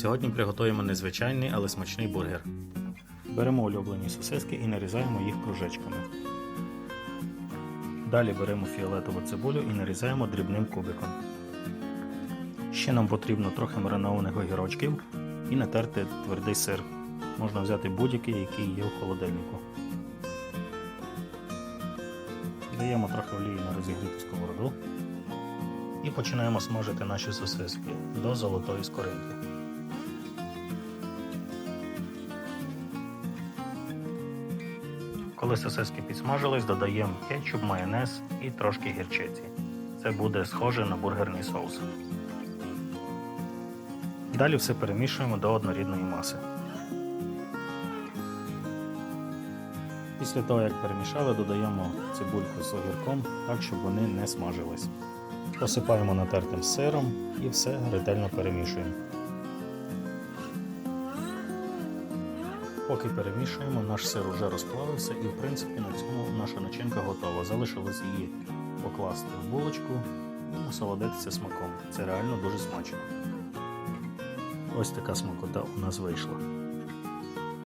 Сьогодні приготуємо незвичайний, але смачний бургер. Беремо улюблені сосиски і нарізаємо їх кружечками. Далі беремо фіолетову цибулю і нарізаємо дрібним кубиком. Ще нам потрібно трохи маринованих огірочків і натерти твердий сир. Можна взяти будь-який, який є в холодильнику. Даємо трохи олії на розігріту сковороду і починаємо смажити наші сосиски до золотої скоринки. Коли сосиски підсмажились, додаємо кетчуп, майонез і трошки гірчиці. Це буде схоже на бургерний соус. Далі все перемішуємо до однорідної маси. Після того, як перемішали, додаємо цибульку з огірком так, щоб вони не смажились. Посипаємо натертим сиром і все ретельно перемішуємо. Поки перемішуємо, наш сир уже розплавився і в принципі на цьому наша начинка готова. Залишилось її покласти в булочку і насолодитися смаком. Це реально дуже смачно. Ось така смакота у нас вийшла.